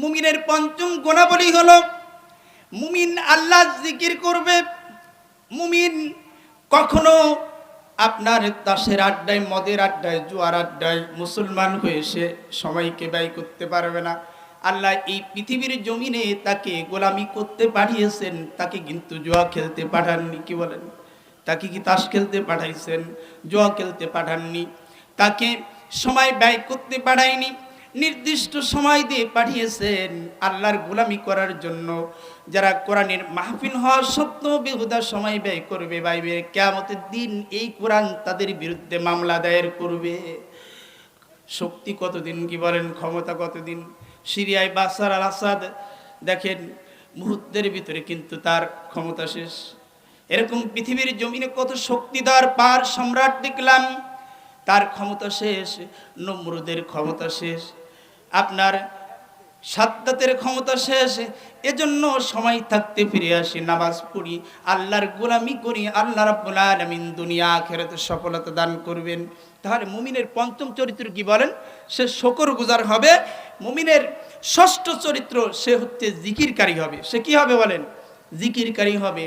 মুমিনের পঞ্চম গুণাবলী হলো, মুমিন আল্লাহ জিকির করবে। মুমিন কখনো আপনার তাসের আড্ডায়, মদের আড্ডায়, জুয়ার আড্ডায় মুসলমান হয়ে সে সময়কে ব্যয় করতে পারবে না। আল্লাহ এই পৃথিবীর জমিনে তাকে গোলামি করতে পাঠিয়েছেন, তাকে কিন্তু জুয়া খেলতে পাঠাননি, কি বলেন? তাকে কি তাস খেলতে পাঠাইছেন? জুয়া খেলতে পাঠাননি। তাকে সময় ব্যয় করতে পাঠায়নি। নির্দিষ্ট সময় দিয়ে পাঠিয়েছেন আল্লাহর গোলামি করার জন্য। যারা কোরআনের মাহফিল হওয়ার সত্ত্বেও বেহুদা সময় ব্যয় করবে বাইবে কেয়ামতের দিন এই কোরআন তাদের বিরুদ্ধে মামলা দায়ের করবে। শক্তি কতদিন কি বলেন, ক্ষমতা কতদিন? সিরিয়ায় বাসার আল আসাদ দেখেন, মুহূর্তের ভিতরে কিন্তু তার ক্ষমতা শেষ। এরকম পৃথিবীর জমিনে কত শক্তিদার পার সম্রাট দেখলাম। তার ক্ষমতা শেষ, নমরুদের ক্ষমতা শেষ, আপনার সাদ্দাতের ক্ষমতা শেষ, এজন্য সময় থাকতে ফিরে আসি, নামাজ পড়ি, আল্লাহর গোলামি করি, আল্লাহ রাব্বুল আলামিন দুনিয়া আখেরাতে সফলতা দান করবেন। তাহলে মুমিনের পঞ্চম চরিত্র কি বলেন? সে শকর গুজার হবে, মুমিনের ষষ্ঠ চরিত্র সে হচ্ছে জিকিরকারী হবে। সে কি হবে বলেন? জিকিরকারী হবে।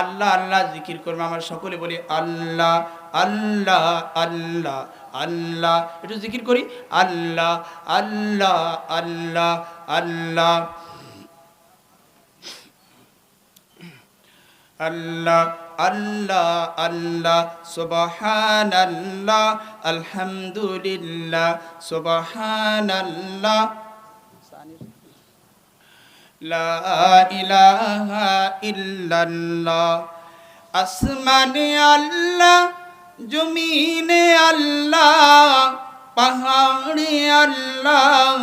আল্লাহ আল্লাহ জিকির করবে। আমার সকলে বলি, আল্লাহ আল্লাহ আল্লাহ আল্লাহ। একটু জিকির করি। আল্লাহ আল্লাহ আল্লাহ আল্লাহ। আল্লাহ আল্লাহ আল্লাহ। সুবহানাল্লাহ, আলহামদুলিল্লাহ। সুবহানাল্লাহ। লা ইলাহা ইল্লাল্লাহ। আসমানে আল্লাহ। জমিনে আল্লাহ, পাহাড়ে আল্লাহ,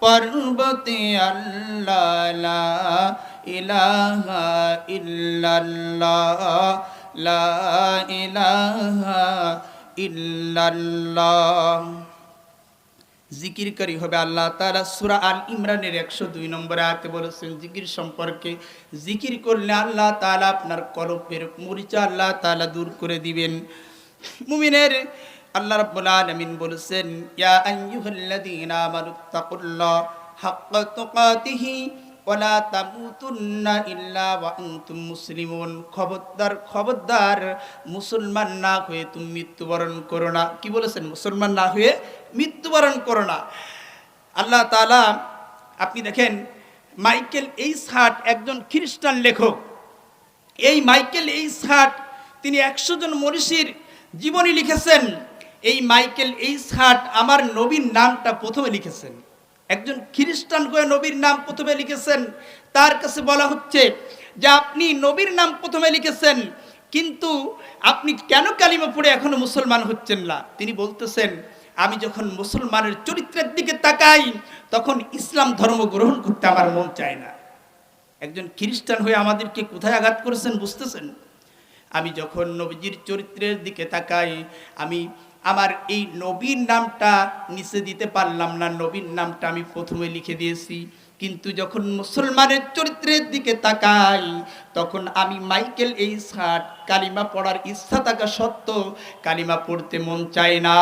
পর্বতে আল্লাহ ইলাহা ইল্লাল্লাহ, লা ইলাহা ইল্লাল্লাহ। জিকিরকারী হবে আল্লাহ তাআলা। সূরা আল ইমরানের 102 নম্বরে আয়াতে বলেছেন, জিকির সম্পর্কে জিকির করলে আল্লাহ তাআলা আপনার কলবের মরিচা আল্লাহ তাআলা দূর করে দিবেন। মুমিনের আল্লাহ রাব্বুল আলামিন বলেছেন, ইয়া আইয়ুহাল্লাযীনা আমানুত্তাকুল্লাহ হাক্কা তুকাতিহি ওয়ালা তামুতুন্না ইল্লা ওয়া আনতুম মুসলিমুন। খবরদার খবরদার, মুসলমান না হয়ে তুমি মৃত্যুবরণ করো না। কি বলেছেন? মুসলমান না হয়ে মৃত্যুবরণ করো না। আল্লাহ তাআলা, আপনি দেখেন, মাইকেল এইস হার্ট একজন খ্রিস্টান লেখক। এই মাইকেল এইস হার্ট তিনি একশো জন মনীষীর জীবনী লিখেছেন। এই মাইকেল এইস হার্ট আমার নবীর নামটা প্রথমে লিখেছেন। একজন খ্রিস্টান হয়ে নবীর নাম প্রথমে লিখেছেন। তার কাছে বলা হচ্ছে যে, আপনি নবীর নাম প্রথমে লিখেছেন, কিন্তু আপনি কেন কালিমা পড়ে এখনও মুসলমান হচ্ছেন না? তিনি বলতেছেন, আমি যখন মুসলমানের চরিত্রের দিকে তাকাই, তখন ইসলাম ধর্ম গ্রহণ করতে আমার মন চায় না। একজন খ্রিস্টান হয়ে আমাদেরকে কোথায় আঘাত করেছেন বুঝতেছেন? আমি যখন নবীজির চরিত্রের দিকে তাকাই, আমি আমার এই নবীর নামটা নিচে দিতে পারলাম না, নবীর নামটা আমি প্রথমে লিখে দিয়েছি। কিন্তু যখন মুসলমানের চরিত্রের দিকে তাকাই, তখন আমি মাইকেল এই শার্ট, কালিমা পড়ার ইচ্ছা থাকা সত্ত্বেও কালিমা পড়তে মন চায় না।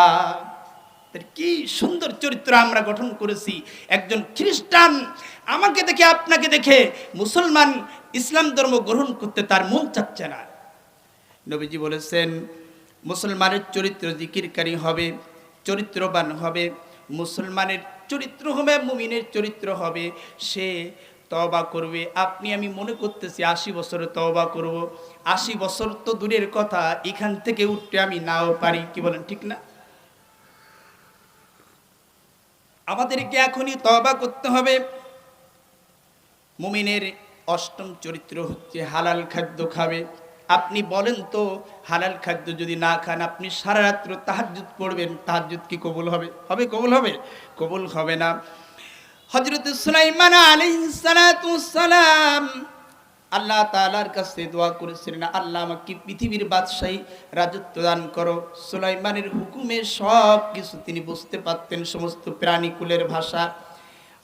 কি সুন্দর চরিত্র আমরা গঠন করেছি। একজন খ্রিস্টান আমাকে দেখে, আপনাকে দেখে মুসলমান ইসলাম ধর্ম গ্রহণ করতে তার মন চাচ্ছে না। নবীজি বলেছেন, মুসলমানের চরিত্র জিকিরকারী হবে, চরিত্রবান হবে, মুসলমানের চরিত্র হবে, মুমিনের চরিত্র হবে। সে তবা করবে। আপনি, আমি মনে করতেছি আশি বছরে তবা করব। আশি বছর তো দূরের কথা, এখান থেকে উঠতে আমি নাও পারি, কি বলেন, ঠিক না? আমাদেরকে এখনই তবা করতে হবে। মুমিনের অষ্টম চরিত্র হচ্ছে হালাল খাদ্য খাবে। আপনি বলেন তো, হালাল খাদ্য যদি না খান, আপনি সারা রাত্র তাহাজ্জুদ পড়বেন, তাহাজ্জুদ কি কবুল হবে? হবে, কবুল হবে? কবুল হবে না। হজরত সুলাইমান সালাতু সালাম আল্লাহ তালার কাছে দোয়া করেছিলেন, আল্লাহ আমাকে পৃথিবীর বাদশাহী রাজত্ব দান করো। সুলাইমানের হুকুমে সব কিছু তিনি বুঝতে পারতেন, সমস্ত প্রাণীকুলের ভাষা।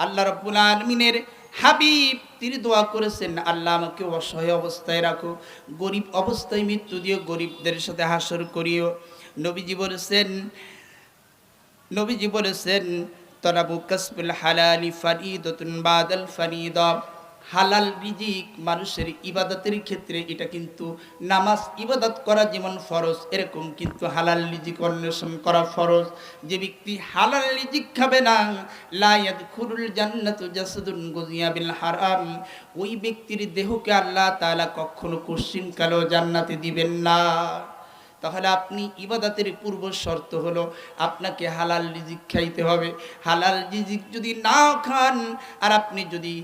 আল্লাহ রব্বুল আলমিনের হাবিব, তিনি দোয়া করেছেন আল্লাহ আমাকে অসহায় অবস্থায় রাখো, গরিব অবস্থায় মৃত্যু দিও, গরিবদের সাথে হাসর করিও। নবীজি বলেছেন নবীজি বলেছেন, তরাবু কাসবুল হালালি ফারিদতুন বাদাল ফারিদা। হালাল রিজিক মানুষের ইবাদতের ক্ষেত্রে এটা কিন্তু নামাজ ইবাদত করা যেমন ফরজ, এরকম কিন্তু হালাল রিজিক অন্বেষণ করা ফরজ। যে ব্যক্তি হালাল রিজিক খাবে না লায়াদ খুরুল জান্নাতু জাসাদুন গুজিয়া বিল হারাম। ওই ব্যক্তির দেহকে আল্লাহ তাআলা কখনো কোশ্চিন কালো জান্নাতে দিবেন না। তাহলে আপনি ইবাদতের পূর্ব শর্ত হলো আপনাকে হালাল রিজিক খাইতে হবে। হালাল রিজিক যদি না খান, আর আপনি যদি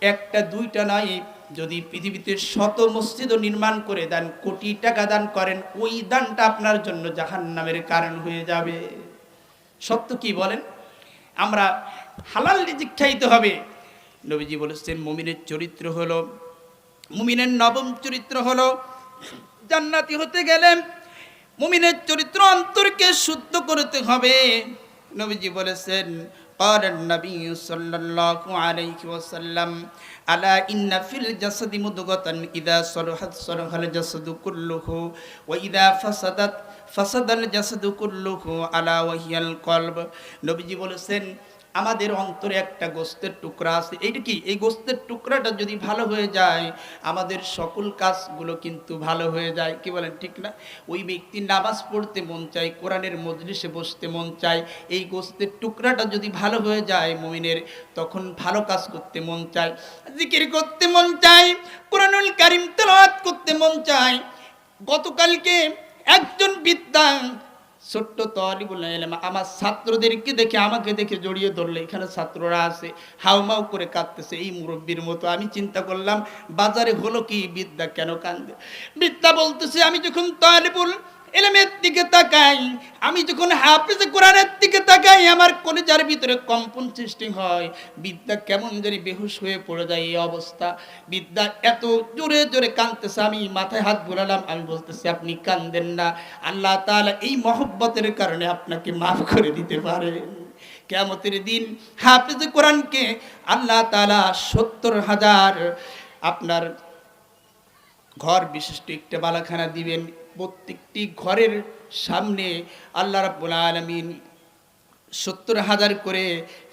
একটা, দুইটা নয় যদি পৃথিবীতে শত মসজিদও নির্মাণ করে দেন, কোটি টাকা দান করেন, ওই দানটা আপনার জন্য জাহান নামের কারণ হয়ে যাবে। সত্য কি বলেন? আমরা হালাল রিজিক খাইতে হবে। নবীজি বলেছেন, মুমিনের চরিত্র হলো, মুমিনের নবম চরিত্র হলো, জান্নাতি হতে গেলে মুমিনের চরিত্র অন্তরকে শুদ্ধ করতে হবে। নবীজি বলেছেন قال النبي صلى الله عليه وسلم ألا إن في الجسد مضغة إذا صلحت صلح الجسد كله وإذا فسدت فسد الجسد كله ألا وهي القلب নবীজি বলেছেন আমাদের অন্তরে একটা গোস্তের টুকরা আছে। এইটা কি? এই গোস্তের টুকরাটা যদি ভালো হয়ে যায়, আমাদের সকল কাজগুলো কিন্তু ভালো হয়ে যায়। কি বলেন, ঠিক না? ওই ব্যক্তি নামাজ পড়তে মন চায়, কোরআনের মজলিসে বসতে মন চায়, এই গোস্তের টুকরাটা যদি ভালো হয়ে যায় মমিনের, তখন ভালো কাজ করতে মন চায়, জিকির করতে মন চায়, কোরআনুল কারিম তেলাওয়াত করতে মন চায়। গতকালকে একজন বিদ্যা ছোট্ট তলিবুল এলাম আমার ছাত্রদেরকে দেখে আমাকে দেখে জড়িয়ে ধরলে, এখানে ছাত্ররা আছে হাউমাউ করে কাঁদতেছে, এই মুরব্বীর মতো। আমি চিন্তা করলাম, বাজারে হলো কি বিদ্যা কেন কান্দে বিদ্যা বলতেছে, আমি যখন তলিবুল এলেমের দিকে তাকাই, আমি যখন হাফিজে কোরআনের দিকে তাকাই, আমার কলেজার ভিতরে কম্পন সৃষ্টি হয়। বিদ্যা কেমন জানি বেহুশ হয়ে পড়ে যায় এই অবস্থা। বিদ্যা এত জোরে জোরে কাঁদতেছে, আমি মাথায় হাত বুলালাম, আমি বলতেছি, আপনি কান্দেন না। আল্লাহ তাআলা এই মহব্বতের কারণে আপনাকে মাফ করে দিতে পারে। কেমতের দিন হাফিজে কোরআনকে আল্লাহ তাআলা সত্তর হাজার আপনার ঘর বিশিষ্ট একটা বালাখানা দিবেন। প্রত্যেকটি ঘরের সামনে আল্লাহ রাব্বুল আলামিন সত্তর হাজার করে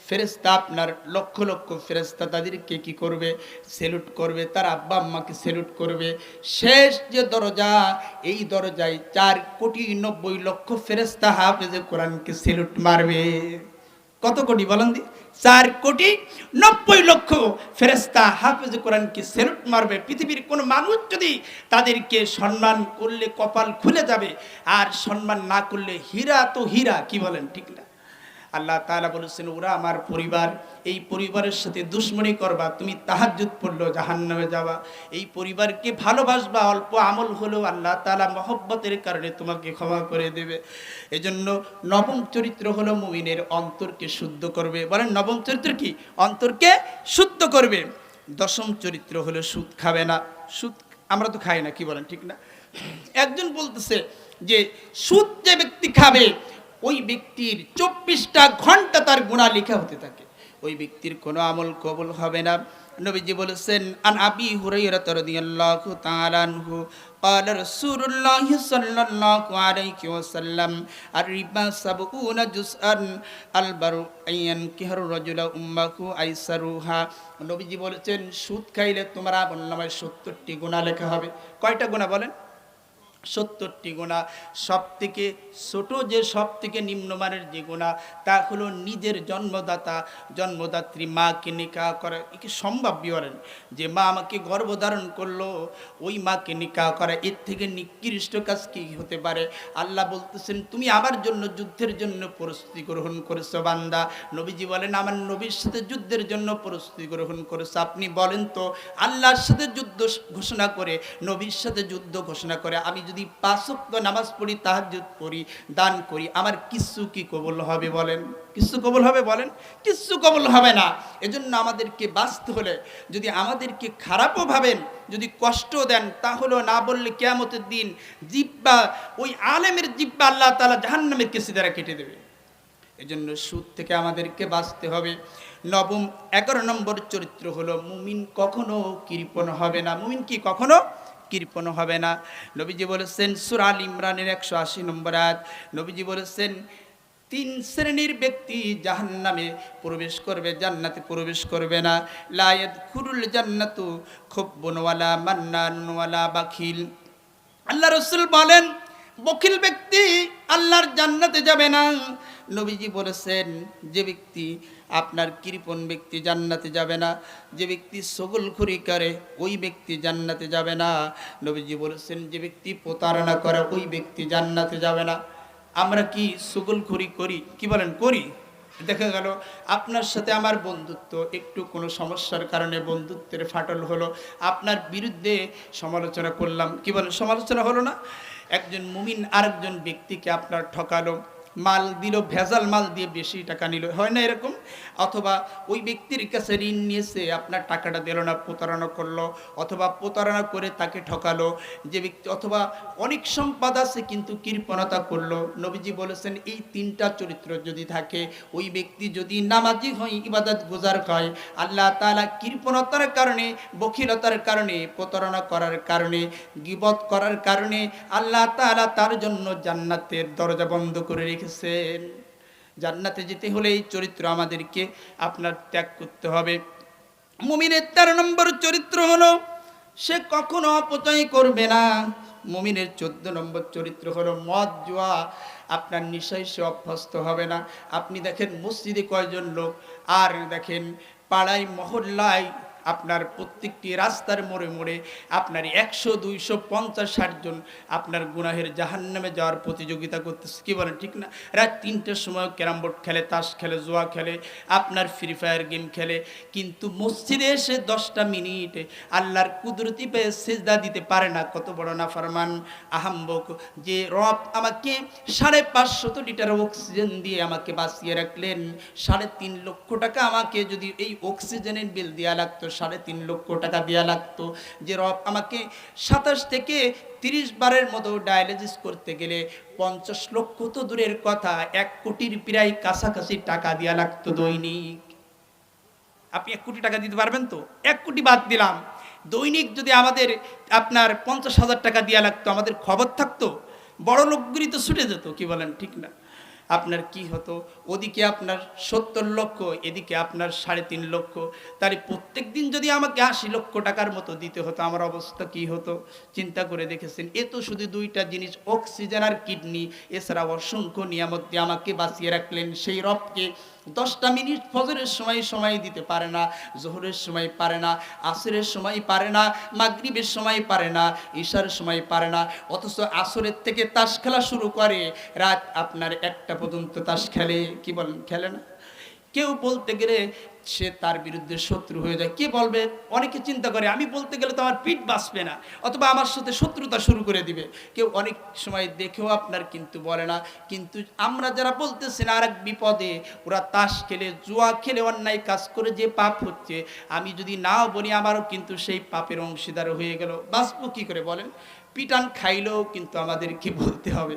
ফেরেস্তা আপনার লক্ষ লক্ষ ফেরেস্তা তাদেরকে কি করবে? সেলুট করবে, তার আব্বা আম্মাকে সেলুট করবে। শেষ যে দরজা, এই দরজায় চার কোটি নব্বই লক্ষ ফেরেস্তা হাফেজে কোরআনকে সেলুট মারবে। কত কোটি বলেন দি? চার কোটি নব্বই লক্ষ ফেরেস্তা হাফেজ কোরআনকে সেরুট মারবে। পৃথিবীর কোনো মানুষ যদি তাদেরকে সম্মান করলে কপাল খুলে যাবে, আর সম্মান না করলে হীরা তো হীরা, কি বলেন ঠিক না? আল্লাহ তাআলা বলেছেন, ওরা আমার পরিবার। এই পরিবারের সাথে দুশ্মনী করবা। তুমি তাহাজ্জুদ পড়ল, জাহান্নামে যাবা। এই পরিবারকে ভালোবাসবা। অল্প আমল হলেও আল্লাহ তালা মহব্বতের কারণে তোমাকে ক্ষমা করে দেবে। এজন্য নবম চরিত্র হলো মুমিনের অন্তরকে শুদ্ধ করবে। বলেন, নবম চরিত্র কি? অন্তরকে শুদ্ধ করবে। দশম চরিত্র হলো সুদ খাবে না। সুদ আমরা তো খাই না, কি বলেন, ঠিক না? একজন বলতেছে যে, সুদ যে ব্যক্তি খাবে ওই ব্যক্তির চব্বিশটা ঘন্টা তার গুণা লেখা হতে থাকে ওই ব্যক্তির কোনো আমল কবুল হবে না নবীজি বলেছেন আন আবি হুরাইরা রাদিয়াল্লাহু তাআলা আনহু قال رسول الله صلى الله عليه وسلم الربا سبعون جزءا البر أن ينكح الرجل أمه أيسرها নবীজি বলেছেন সুদ খাইলে তোমার আমল নামায় সত্তরটি গুণা লেখা হবে কয়টা গুণা বলেন সত্তরটি গোনা সব থেকে ছোট যে সব থেকে নিম্নমানের যে গোনা তা হলো নিজের জন্মদাতা, জন্মদাত্রী মাকে নিকা করা। একে সম্ভব বিবরেন যে মা আমাকে গর্ভধারণ করল, ওই মাকে নিকা করা, এর থেকে নিকৃষ্ট কাজ কি হতে পারে? আল্লাহ বলতেছেন, তুমি আমার জন্য যুদ্ধের জন্য প্রস্তুতি গ্রহণ করেছ, বান্দা। নবীজি বলেন, আমার নবীর সাথে যুদ্ধের জন্য প্রস্তুতি গ্রহণ করেছ। আপনি বলেন তো, আল্লাহর সাথে যুদ্ধ ঘোষণা করে, নবীর সাথে যুদ্ধ ঘোষণা করে, আমি যদি পাঁচক্ত নামাজ পড়ি, তাহাজ্জুদ পড়ি, দান করি, আমার কিচ্ছু কি কবল হবে বলেন? কিচ্ছু কবল হবে বলেন? কিচ্ছু কবল হবে না। এজন্য আমাদেরকে বাঁচতে হলে যদি আমাদেরকে খারাপও ভাবেন, যদি কষ্ট দেন, তাহলেও না বললে কেয়ামতের দিন জিব্বা, ওই আলেমের জিব্বা আল্লাহ তালা জাহান্নামের কেসি দ্বারা কেটে দেবে। এজন্য সুদ থেকে আমাদেরকে বাঁচতে হবে। নবম, এগারো নম্বর চরিত্র হলো মুমিন কখনো কৃপণ হবে না। মুমিন কি কখনো কৃপণ হবে না। নবীজি বলেছেন সুরাল ইমরানের একশো আশি নম্বর আয়াত। নবীজি বলেছেন, তিন শ্রেণির ব্যক্তি জাহান্নামে প্রবেশ করবে, জান্নাতে প্রবেশ করবে না। লায়েদ খুরুল জান্নাতু খুব বনওয়ালা মান্নানওয়ালা বাখিল। আল্লাহ রসুল বলেন বকিল ব্যক্তি আল্লাহর জান্নাতে যাবে না। নবীজি বলেছেন, যে ব্যক্তি আপনার কৃপণ ব্যক্তি জান্নাতে যাবে না, যে ব্যক্তি সগলখুরি করে ওই ব্যক্তি জান্নাতে যাবে না। নবীজি বলেছেন, যে ব্যক্তি প্রতারণা করে ওই ব্যক্তি জান্নাতে যাবে না। আমরা কি সগলখুরি করি? কি বলেন, করি? দেখা গেল, আপনার সাথে আমার বন্ধুত্ব একটু কোনো সমস্যার কারণে বন্ধুত্বের ফাটল হলো। আপনার বিরুদ্ধে সমালোচনা করলাম। কি বলেন, সমালোচনা হলো না? একজন মুমিন আরেকজন ব্যক্তিকে আপনার ঠকালো। মাল দিল, ভেজাল মাল দিয়ে বেশি টাকা নিল। হয় না এরকম? অথবা ওই ব্যক্তির কাছে ঋণ নিয়েছে, আপনার টাকাটা দিল না, প্রতারণা করল, অথবা প্রতারণা করে তাকে ঠকালো, যে ব্যক্তি, অথবা অনেক সম্পদ আছে কিন্তু কৃপণতা করল। নবীজি বলেছেন, এই তিনটা চরিত্র যদি থাকে, ওই ব্যক্তি যদি নামাজি হয়, ইবাদত গুজার হয়, আল্লাহ তাআলা কৃপণতার কারণে, বখিলতার কারণে, প্রতারণা করার কারণে, গিবত করার কারণে, আল্লাহ তাআলা তার জন্য জান্নাতের দরজা বন্ধ করে রেখেছেন জান্নাতে যেতে হলে এই চরিত্র আমাদেরকে আপনার ত্যাগ করতে হবে। মুমিনের তেরো নম্বর চরিত্র হলো, সে কখনো অপচয় করবে না। মুমিনের চোদ্দ নম্বর চরিত্র হলো, মদ জুয়া, আপনার নিশায় সে অভ্যস্ত হবে না। আপনি দেখেন, মসজিদে কয়জন লোক, আর দেখেন, পাড়ায়, মহল্লায় আপনার প্রত্যেকটি রাস্তার মোড়ে মোড়ে আপনার একশো, দুইশো, পঞ্চাশ, ষাট জন আপনার গুনাহের জাহান্নামে যাওয়ার প্রতিযোগিতা করতেছে। কি বলেন, ঠিক না? রাত তিনটের সময় ক্যারাম বোর্ড খেলে, তাস খেলে, জোয়া খেলে, আপনার ফ্রি ফায়ার গেম খেলে। কিন্তু মসজিদে এসে দশটা মিনিটে আল্লাহর কুদরতি পেয়ে সেজদা দিতে পারে না। কত বড় না ফরমান আহাম্বক যে রব আমাকে সাড়ে পাঁচশত লিটার অক্সিজেন দিয়ে আমাকে বাঁচিয়ে রাখলেন। সাড়ে তিন লক্ষ টাকা আমাকে যদি এই অক্সিজেনের বিল দেওয়া লাগতো সাড়ে তিন লক্ষ টাকা দেওয়া লাগতো। যে রব আমাকে সাতাশ থেকে তিরিশ বারের মতো ডায়ালিসিস করতে গেলে পঞ্চাশ লক্ষ তো দূরের কথা, এক কোটির প্রায় কাছাকাছি টাকা দেওয়া লাগতো দৈনিক। আপনি এক কোটি টাকা দিতে পারবেন তো? এক কোটি বাদ দিলাম। দৈনিক যদি আমাদের, আপনার পঞ্চাশ হাজার টাকা দেওয়া লাগতো, আমাদের খবর থাকতো বড় লোকগুলি তো ছুটে যেত, কি বলেন, ঠিক না? আপনার কি হতো? ওদিকে আপনার সত্তর লক্ষ, এদিকে আপনার সাড়ে তিন লক্ষ। তার প্রত্যেক দিন যদি আমাকে আশি লক্ষ টাকার মতো দিতে হতো, আমার অবস্থা কি হতো? চিন্তা করে দেখেছেন। এ তো শুধু দুইটা জিনিস, অক্সিজেন আর কিডনি। এছাড়া অসংখ্য নিয়ামত দিয়ে আমাকে বাঁচিয়ে রাখলেন। সেই রবকে দশটা মিনিট ফজরের সময় সময় দিতে পারে না, জোহরের সময় পারে না, আসরের সময় পারে না, মাগরিবের সময় পারে না, ঈশার সময় পারে না, অথচ আসরের থেকে তাস খেলা শুরু করে, রাত আপনার একটা পর্যন্ত তাস খেলে, কি বলেন, খেলে না? কেউ বলতে গেলে সে তার বিরুদ্ধে শত্রু হয়ে যায়। কে বলবে? অনেকে চিন্তা করে, আমি বলতে গেলে তো আমার পিঠ বাঁচবে না, অথবা আমার সাথে শত্রুতা শুরু করে দিবে। কেউ অনেক সময় দেখেও আপনার কিন্তু বলে না। কিন্তু আমরা যারা বলতেছি না, আরেক বিপদে, ওরা তাস খেলে, জুয়া খেলে, অন্যায় কাজ করে যে পাপ হচ্ছে, আমি যদি নাও বলি, আমারও কিন্তু সেই পাপের অংশীদার হয়ে গেল। বাঁচবো কি করে বলেন? পিটান খাইলেও কিন্তু আমাদেরকে বলতে হবে।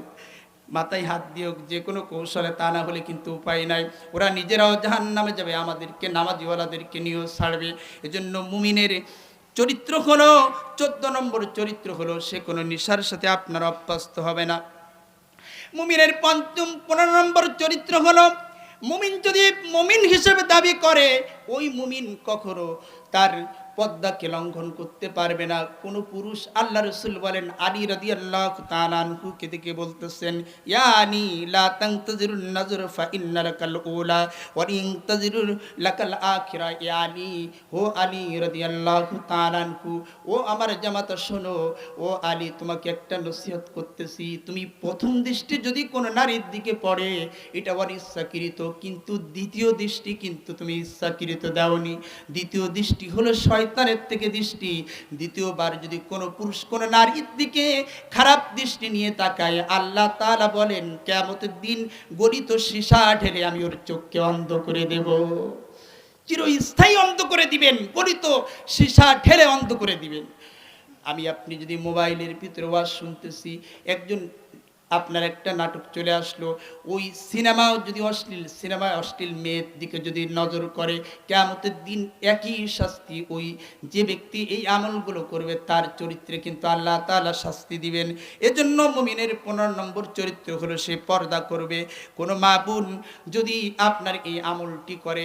মাথায় হাত দিয়েও যে কোনো কৌশলে তা না হলে কিন্তু উপায় নাই। ওরা নিজেরাও জাহান নামে যাবে, আমাদেরকে নামাজিওয়ালাদেরকে নিয়েও ছাড়বে। এজন্য মুমিনের চরিত্র হলো, চোদ্দ নম্বর চরিত্র হলো, সে কোনো নিশার সাথে আপনার অভ্যস্ত হবে না। মুমিনের পঞ্চম পনেরো নম্বর চরিত্র হলো, মুমিন যদি মুমিন হিসেবে দাবি করে, ওই মুমিন কখনো তার পদ্মাকে লঙ্ঘন করতে পারবে না। কোন পুরুষ আল্লাহ রসুল বলেন, আলী রাদি আল্লাহ তালানহুকে দিকে বলতেছেন লাকাল ও আমার জামাতা, শোনো, ও আলী, তোমাকে একটা নসিহত করতেছি। তুমি প্রথম দৃষ্টি যদি কোনো নারীর দিকে পড়ে, এটা ইচ্ছাকৃত। কিন্তু দ্বিতীয় দৃষ্টি কিন্তু তুমি দাওনি। দ্বিতীয় দৃষ্টি হলো শয়তানের থেকে দৃষ্টি। দ্বিতীয়বার যদি কোনো পুরুষ, কোনো নারীর দিকে খারাপ দৃষ্টি নিয়ে তাকায়, আল্লাহ তাআলা বলেন, কেয়ামতের দিন গলিত সীসা ঢেলে আমি ওর চোখকে অন্ধ করে দেব। চিরস্থায়ী অন্ধ করে দিবেন, গলিত সীসা ঢেলে অন্ধ করে দিবেন। আমি আপনি যদি মোবাইলের ভিতরে ওয়াজ শুনতেছি, একজন আপনার একটা নাটক চলে আসলো। ওই সিনেমাও যদি অশ্লীল সিনেমায় অশ্লীল মেয়ের দিকে যদি নজর করে কেমতের দিন একই শাস্তি, ওই যে ব্যক্তি এই আমলগুলো করবে, তার চরিত্রে কিন্তু আল্লাহ তাআলা শাস্তি দিবেন। এজন্য মুমিনের পনেরো নম্বর চরিত্র হলো সে পর্দা করবে। কোনো মা বোন যদি আপনার এই আমলটি করে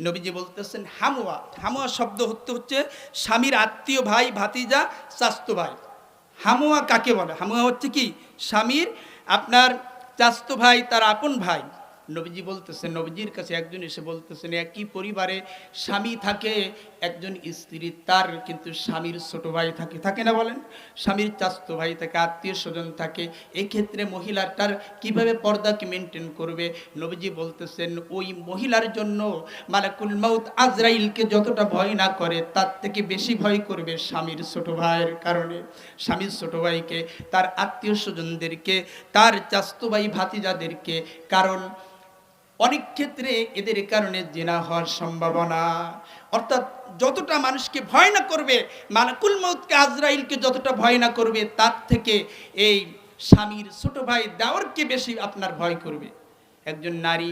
নবীজি বলতেছেন হামুয়া হামুয়া শব্দ হতে হচ্ছে স্বামীর আত্মীয় ভাই, ভাতিজা চাস্ত ভাই। হামুয়া কাকে বলে? হামুয়া হচ্ছে কি? স্বামীর আপনার চাস্ত ভাই, তার আপন ভাই। নবীজি বলতেছেন, নবীজির কাছে একজন এসে বলতেছেন, একই পরিবারে স্বামী থাকে, একজন স্ত্রী তার, কিন্তু স্বামীর ছোট ভাই থাকে থাকে না বলেন? স্বামীর চাস্তো ভাই থাকে, আত্মীয় স্বজন থাকে, এক্ষেত্রে মহিলাটার কীভাবে পর্দাকে মেনটেন করবে? নবীজি বলতেছেন, ওই মহিলার জন্য মালাকুল মাউত আজরাইলকে যতটা ভয় না করে, তার থেকে বেশি ভয় করবে স্বামীর ছোট ভাইয়ের কারণে। স্বামীর ছোট ভাইকে, তার আত্মীয় স্বজনদেরকে, তার চাস্তো ভাই ভাতিজাদেরকে, কারণ অনেক ক্ষেত্রে এদের কারণে জেনা হওয়ার সম্ভাবনা। অর্থাৎ যতটা মানুষকে ভয় না করবে, মালাকুল মৌতকে আজরাইলকে যতটা ভয় না করবে, তার থেকে এই স্বামীর ছোট ভাই দেওয়ারকে বেশি আপনার ভয় করবে। একজন নারী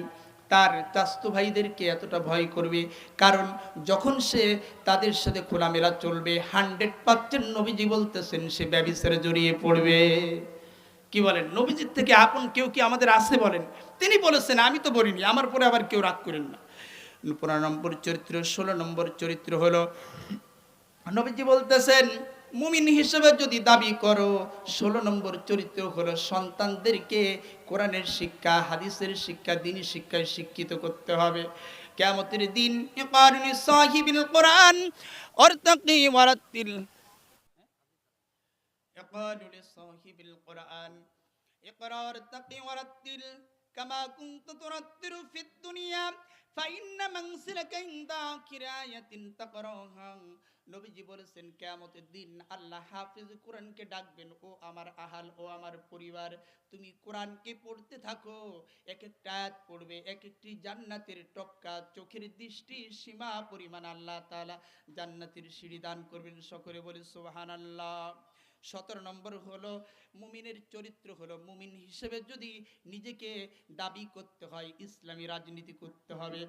তার চাস্তু ভাইদেরকে এতটা ভয় করবে, কারণ যখন সে তাদের সাথে খোলামেলা চলবে, হান্ড্রেড পার্সেন্ট নবীজি বলতেছেন, সে ব্যবিচারে জড়িয়ে পড়বে। কি বলেন? নবীজির থেকে আপন কেউ কি আমাদের আছে বলেন? তিনি বলেছেন, আমি তো বলিনি, আমার পরে আবার কেউ রাগ করেন না। পনেরো নম্বর চরিত্র, ষোলো নম্বর চরিত্র হলো, নবীজি বলতেছেন, মুমিন হিসেবে যদি দাবি করো, ষোলো নম্বর চরিত্র হলো সন্তানদেরকে কোরআনের শিক্ষা, হাদিসের শিক্ষা, দিন শিক্ষায় শিক্ষিত করতে হবে। কেমতের দিন কোরআন দিন আল্লাহ হাফিজ কোরআনকে ডাকবেন, ও আমার আহাল, ও আমার পরিবার, তুমি পড়তে থাকো। এক একটা পড়বে এক একটি জান্নাতের টক্কা চোখের দৃষ্টি, সীমা, পরিমাণ আল্লাহ জান্নাতের সিঁড়ি দান করবেন। সকলে বলে, সুবহানাল্লাহ। সতেরো নম্বর হলো মুমিনের চরিত্র হলো মুমিন হিসেবে যদি নিজেকে দাবি করতে হয়, ইসলামী রাজনীতি করতে হবে,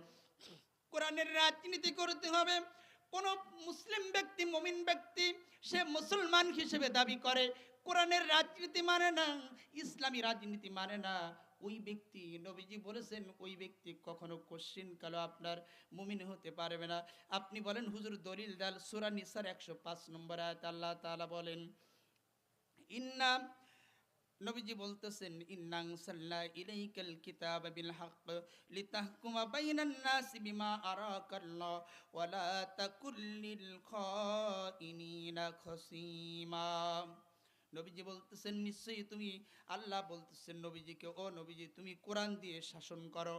কোরআনের রাজনীতি করতে হবে, কোন মুসলিম ব্যক্তি, মুমিন ব্যক্তি, সে মুসলমান হিসেবে দাবি করে, কোরআনের রাজনীতি মানে না, ইসলামী রাজনীতি মানে না, ওই ব্যক্তি নবীজি বলেছেন, ওই ব্যক্তি কখনো কোশ্চিন কালো আপনার মুমিন হতে পারবে না। আপনি বলেন, হুজুর দলিল দাল, সুরা নিসার একশো পাঁচ নম্বর আয়াত, আল্লাহ তাআলা বলেন ইন্না, নবীজি বলতেছেন, ইন্নাং সাল্লা ইলাইকাল কিতাব বিল হক লিতাহকুমা বাইনান নাস বিমা আরাকাল্লাহ ওয়ালা তাকুল লিল খাইনিনা খসিমা। নবীজি বলতেছেন, নিশ্চয়ই তুমি আল্লাহ বলতেছেন নবীজিকে, ও নবীজি, তুমি কোরআন দিয়ে শাসন করো।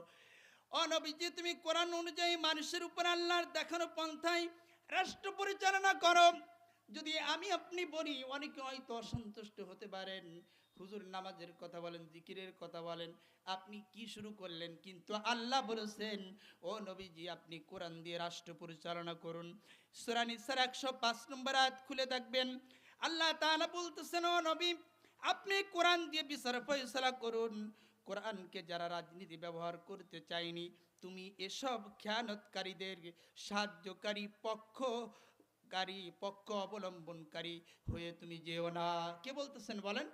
ও নবীজি, তুমি কোরআন অনুযায়ী মানুষের উপর আল্লাহর দেখানো পন্থায় রাষ্ট্র পরিচালনা করো। যদি আমি আপনি বলি, অনেকে হয়তো অসন্তুষ্ট হতে পারেন। হুজুর নামাজের কথা বলেন, জিকিরের কথা বলেন, আপনি কি শুরু করলেন? কিন্তু আল্লাহ বলেছেন, ও নবীজি, আপনি কোরআন দিয়ে রাষ্ট্র পরিচালনা করুন। সুরানি স্যার একশো পাঁচ নম্বর আয়াত খুলে দেখবেন। আল্লাহ তাআলা বলতেছেন, ও নবী, আপনি কোরআন দিয়ে বিচার ফয়সলা করুন। কোরআনকে যারা রাজনীতি ব্যবহার করতে চায়নি, তুমি এসব খেয়ানতকারীদের সাহায্যকারী পক্ষ কারী পক্ষ অবলম্বনকারী হয়ে তুমি যেও না। কে বলতেছেন বলেন?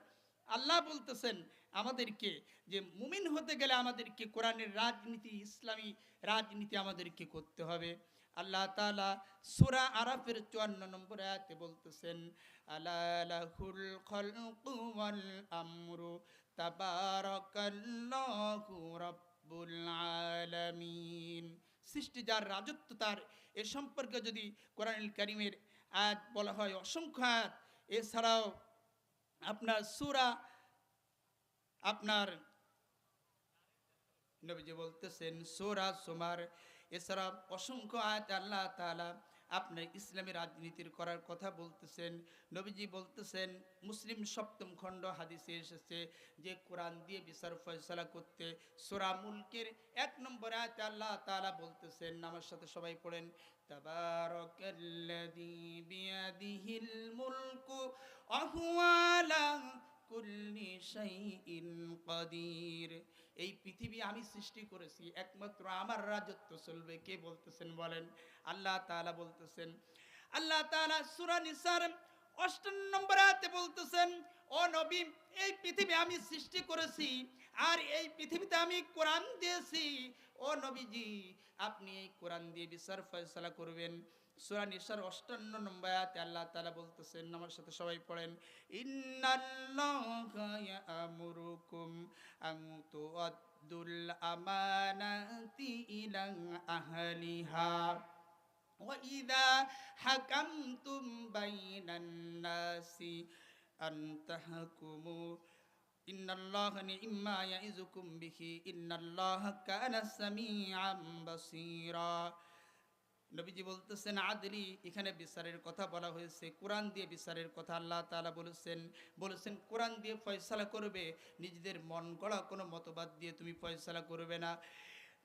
আল্লাহ বলতেছেন আমাদেরকে যে মুমিন হতে গেলে আমাদেরকে কোরআনের রাজনীতি, ইসলামী রাজনীতি আমাদেরকে করতে হবে। আল্লাহ তালা সূরা আরাফের 54 নম্বর আয়াতে বলতেছেন, আলা লাহুল খালকু ওয়াল আমরু তাবারাকাল্লাহু রাব্বুল আলামিন। সৃষ্টি, যার রাজত্ব, তার এ সম্পর্কে যদি কোরআন করিমের আয়াত বলা হয় অসংখ্য আয়াত, এছাড়াও আপনার সুরা, আপনার নবীজি বলতেছেন সোরা সোমার এছাড়া অসংখ্য আয়াত আল্লাহ তাআলা আপনার ইসলামী রাজনীতির করার কথা বলতেছেন, নবীজি বলতেছেন, মুসলিম সপ্তম খণ্ড হাদিসে এসেছে যে কোরআন দিয়ে বিচার ফয়সলা করতে সোরা মুলকের এক নম্বর আল্লাহ তাআলা বলতেছেন আমার সাথে সবাই পড়েন, তাবারাকাল্লাযী বিয়াদিহিল মুলকু আহওয়ালা কুল্লি শাইইন এই পৃথিবী আমি সৃষ্টি করেছি, একমাত্র আমার রাজত্ব চলবে। কে বলতেছেন বলেন? আল্লাহ তাআলা বলতেছেন, আল্লাহ তাআলা সূরা নিসার অষ্টান্ন নম্বর বলতেছেন, ও নবী, এই পৃথিবী আমি সৃষ্টি করেছি আর এই পৃথিবীতে আমি কোরআন দিয়েছি। ও নবীজি, আপনি এই কোরআন দিয়ে বিচার ফয়সালা করবেন। সূরা নিসার অষ্টান্ন নম্বর আয়াতে আল্লাহ তাআলা বলতেছেন আমার সাথে সবাই পড়েন ইন্নাল্লাহা ইয়ামুরুকুম আন তুআদ্দুল আমানাতি ইলা আহলিহা وإذا حكمتم بين الناس أن تحكموا إن الله نعم يعظكم به إن الله كان سميعا بصيرا নবীজি বলতেছেন, আদলি। এখানে বিচারের কথা বলা হয়েছে, কোরআন দিয়ে বিচারের কথা আল্লাহ তালা বলেছেন। বলেছেন, কোরআন দিয়ে ফয়সালা করবে। নিজেদের মন গড়া কোনো মতবাদ দিয়ে তুমি ফয়সালা করবে না।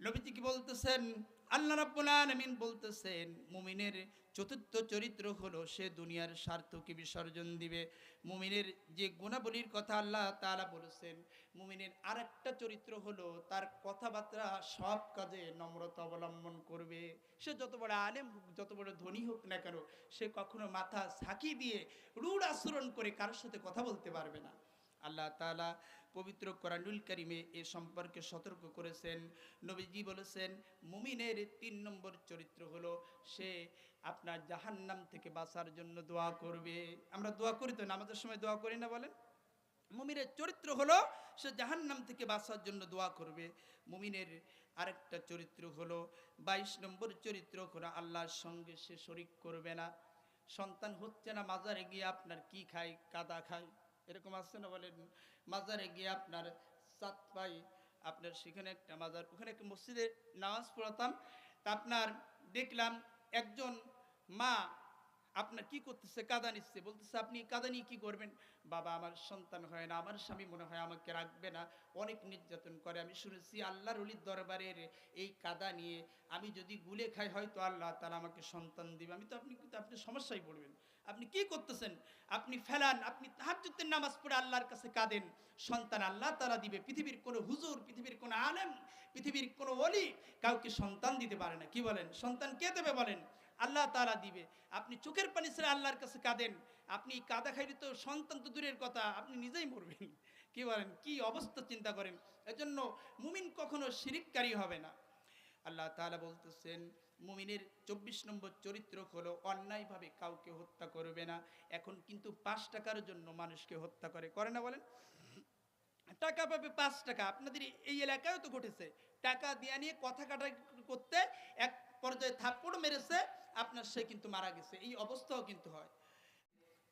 নবীজি কি বলতেছেন আল্লাহ রাব্বুল আলামিন বলতেছেন, মুমিনের চতুর্থ চরিত্র হলো সে দুনিয়ার স্বার্থকে বিসর্জন দিবে। মুমিনের যে গুণাবলীর কথা আল্লাহ তাআলা বলেছেন, মুমিনের আরেকটা চরিত্র হলো তার কথাবার্তা সব কাজে নম্রতা অবলম্বন করবে। সে যত বড় আলেম হোক, যত বড় ধনী হোক না কেন, সে কখনো মাথা সাকি দিয়ে রূঢ় আচরণ করে কারোর সাথে কথা বলতে পারবে না। আল্লাহ তাআলা পবিত্র কোরআনুল কারিমে এ সম্পর্কে সতর্ক করেছেন। নবীজি বলেছেন, মুমিনের তিন নম্বর চরিত্র হলো, সে আপনার জাহান্নাম থেকে বাঁচার জন্য দোয়া করবে। আমরা দোয়া করি তো, নামাজের সময় দোয়া করি না বলেন? মুমিনের চরিত্র হলো, সে জাহান্নাম থেকে বাঁচার জন্য দোয়া করবে। মুমিনের আরেকটা চরিত্র হলো, বাইশ নম্বর চরিত্র হলো, আল্লাহর সঙ্গে সে শরিক করবে না। সন্তান হচ্ছে না, মাজারে গিয়ে আপনার কি খায়, কাদা খায়? এরকম আসছে না বলেন, মাজারে গিয়ে আপনার সাত পাই আপনার সেখানে একটা মাজার, ওখানে একটা মসজিদে নামাজ পড়াতাম, তা আপনার দেখলাম একজন মা আপনার কি করতেছে, কাদা নিচ্ছে, বলতেছে, আপনি কাদা নিয়ে কি করবেন? বাবা, আমার সন্তান হয় না, আমার স্বামী মনে হয় আমাকে রাখবে না, অনেক নির্যাতন করে। আমি শুনেছি আল্লাহর অলির দরবারের এই কাদা নিয়ে, আমি যদি গুলে খাই, হয়তো আল্লাহ তারা আমাকে সন্তান দিবে। আমি তো আপনি, কিন্তু আপনি সমস্যায় পড়বেন। আপনি কি করতেছেন? আপনি ফেলান, আপনি তাহাজ্জুদের নামাজ পড়ে আল্লাহর কাছে কাঁদেন। সন্তান আল্লাহ তারা দিবে। পৃথিবীর কোনো হুজুর, পৃথিবীর কোনো আলেম, পৃথিবীর কোনো অলি কাউকে সন্তান দিতে পারে না। কি বলেন? সন্তান কে দেবে বলেন? আল্লাহ তারা দিবে। আপনি চোখের পানি ছেড়ে আল্লাহর কাছে কাঁদেন। আপনি কাদা খাইলে তো সন্তান তো দূরের কথা, আপনি নিজেই মরবেন। কি বলেন? কি অবস্থা চিন্তা করেন? এজন্য মুমিন কখনো শিরিককারী হবে না। আল্লাহ তাআলা বলতেছেন, মুমিনের চব্বিশ নম্বর চরিত্র হলো অন্যায়ভাবে কাউকে হত্যা করবে না। এখন কিন্তু পাঁচ টাকার জন্য মানুষকে হত্যা করে। করে না বলেন? টাকা পাবে পাঁচ টাকা। আপনাদের এই এলাকায়ও তো ঘটেছে। টাকা দেয়া নিয়ে কথা কাটা করতে এক পর্যায়ে থাপ্পড় মেরেছে, আপনার সে কিন্তু মারা গেছে। এই অবস্থাও কিন্তু হয়।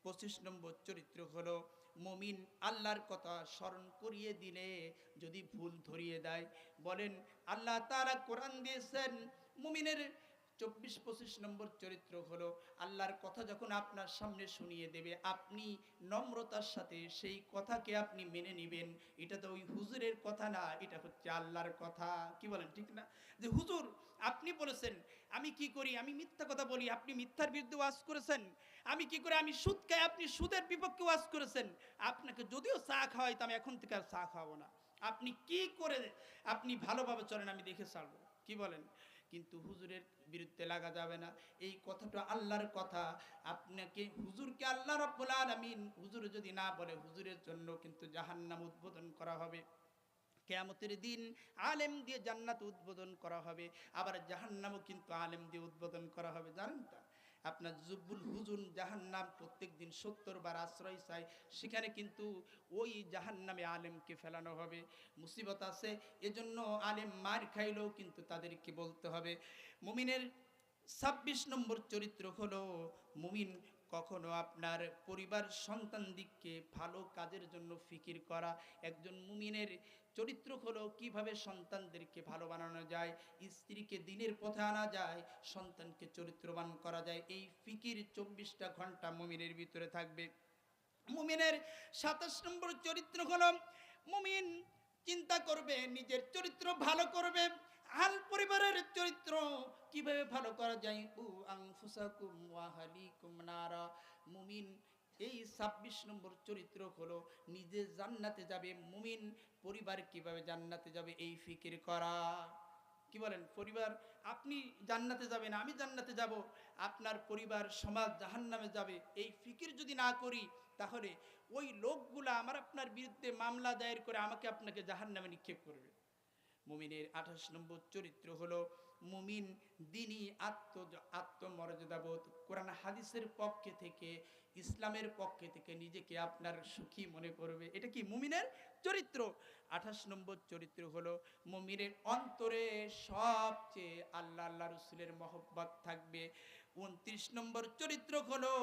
পঁচিশ নম্বর চরিত্র হলো মমিন আল্লাহর কথা স্মরণ করিয়ে দিলে যদি ভুল ধরিয়ে দেয়। বলেন, আল্লাহ তারা কোরআন দিয়েছেন, মুমিনের চব্বিশ পঁচিশ নম্বর চরিত্র হলো আল্লাহর কথা যখন আপনার সামনে শুনিয়ে দেবে, আপনি নম্রতার সাথে সেই কথাকে আপনি মেনে নেবেন। এটা তো ওই হুজুরের কথা না, এটা হচ্ছে আল্লাহর কথা। কি বলেন, ঠিক না? যে হুজুর, আপনি বলেছেন, আমি কি করি? আমি মিথ্যা কথা বলি, আপনি মিথ্যার বিরুদ্ধে ওয়াজ করেছেন। আমি কি করে, আমি সুদ খাই? আপনি সুদের বিপক্ষে ওয়াজ করেছেন। আপনাকে যদিও চা খাওয়াই, তো আমি এখন থেকে আর চা খাওয়াবো না। আপনি কি করে, আপনি ভালোভাবে চলেন, আমি দেখে ছাড়বো। কি বলেন? কিন্তু হুজুরের বিরুদ্ধে লাগা যাবে না। এই কথাটা আল্লাহর কথা। আপনাকে, হুজুরকে আল্লাহ রব্বুল আলামিন, হুজুর যদি না বলে, হুজুরের জন্য কিন্তু জাহান্নাম উদ্বোধন করা হবে। কেয়ামতের দিন আলেম দিয়ে জান্নাত উদ্বোধন করা হবে। আবার জাহান্নামও কিন্তু আলেম দিয়ে উদ্বোধন করা হবে। জানেন তা? আপনার জুব্বুল হুজুন জাহান্নাম প্রত্যেক দিন সত্তর বার আশ্রয় চায়। সেখানে কিন্তু ওই জাহান নামে আলেমকে ফেলানো হবে। মুসিবত আছে, এজন্য আলেম মার খাইলেও কিন্তু তাদেরকে বলতে হবে। মুমিনের ছাব্বিশ নম্বর চরিত্র হলো মুমিন কখনো আপনার পরিবার সন্তান দিককে ভালো কাজের জন্য ফিকির করা, একজন মুমিনের চরিত্র হলো কীভাবে সন্তানদেরকে ভালো বানানো যায়, স্ত্রীকে দিনের পথে আনা যায়, সন্তানকে চরিত্রবান করা যায়, এই ফিকির চব্বিশটা ঘণ্টা মুমিনের ভিতরে থাকবে। মুমিনের সাতাশ নম্বর চরিত্র হলো মুমিন চিন্তা করবে, নিজের চরিত্র ভালো করবে আল পরিবারের চরিত্র কীভাবে ভালো করা যায়? উ আংফুসাকুম ওয়াহালিকুম মুমিন, এই ছাব্বিশ নম্বর চরিত্র হলো নিজে জান্নাতে যাবে। মুমিন পরিবার কীভাবে জান্নাতে যাবে? এই ফিকির করা। কি বলেন? পরিবার, আপনি জান্নাতে যাবেন, আমি জান্নাতে যাব। আপনার পরিবার, সমাজ জাহান্নামে যাবে। এই ফিকির যদি না করি, তাহলে ওই লোকগুলা আমার আপনার বিরুদ্ধে মামলা দায়ের করে আমাকে আপনাকে জাহান্নামে নিক্ষেপ করবে। মুমিনের আঠাশ নম্বর চরিত্র হলো মুমিন দিনই আত্ম আত্মমর্যাদাবোধ কোরআন হাদিসের পক্ষে থেকে, ইসলামের পক্ষে থেকে নিজেকে আপনার সুখী মনে করবে। এটা কি মুমিনের চরিত্র? আঠাশ নম্বর চরিত্র হলো মুমিনের অন্তরে সবচেয়ে আল্লাহ আল্লাহ রসুলের মহব্বত থাকবে। উনত্রিশ নম্বর চরিত্র হলো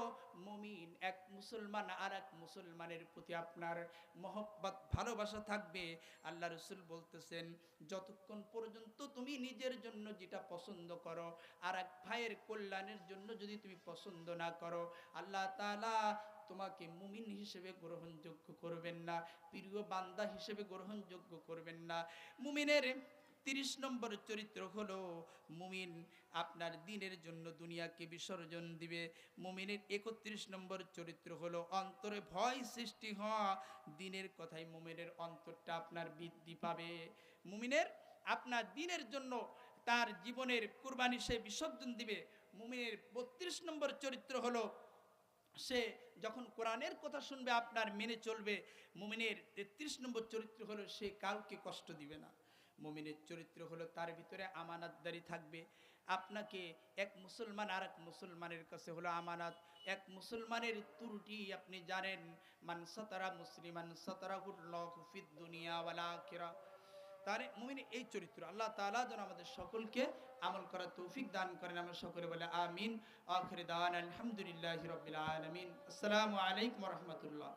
মুমিন। এক মুসলমান আর এক মুসলমানের প্রতি আপনার মহব্বত, ভালোবাসা থাকবে। আল্লাহ রসুল বলতেছেন, যতক্ষণ পর্যন্ত তুমি নিজের জন্য যেটা পছন্দ করো আর এক ভাইয়ের কল্যাণের জন্য যদি তুমি পছন্দ না করো, আল্লাহ তালা তোমাকে মুমিন হিসেবে গ্রহণযোগ্য করবেন না, প্রিয় বান্দা হিসেবে গ্রহণযোগ্য করবেন না। মুমিনের তিরিশ নম্বর চরিত্র হলো মুমিন। আপনার দিনের জন্য দুনিয়াকে বিসর্জন দিবে। মুমিনের একত্রিশ নম্বর চরিত্র হলো অন্তরে ভয় সৃষ্টি হওয়া। দিনের কথাই মুমিনের অন্তরটা আপনার বৃদ্ধি পাবে। মুমিনের আপনার দিনের জন্য তার জীবনের কুরবানি সে বিসর্জন দিবে। মুমিনের বত্রিশ নম্বর চরিত্র হলো সে যখন কোরআনের কথা শুনবে, আপনার মেনে চলবে। মুমিনের তেত্রিশ নম্বর চরিত্র হলো সে কাউকে কষ্ট দিবে না। মুমিনের চরিত্র হলো তার ভিতরে আমানাতদারি থাকবে। আপনাকে এক মুসলমান আর এক মুসলমানের কাছে হলো আমানাত। এক মুসলমানের ত্রুটি আপনি জানেন, মান সতারা মুসলিমান সতারা হুফিদ দুনিয়া ওয়ালা আখিরা। তার মুমিনের এই চরিত্র, আল্লাহ তাআলা যেন আমাদের সকলকে আমল করার তৌফিক দান করেন। আমরা সকলে বলে আমিন। আখির দাওয়ান আলহামদুলিল্লাহি রাব্বিল আলামিন। আসসালামু আলাইকুম রাহমাতুল্লাহ।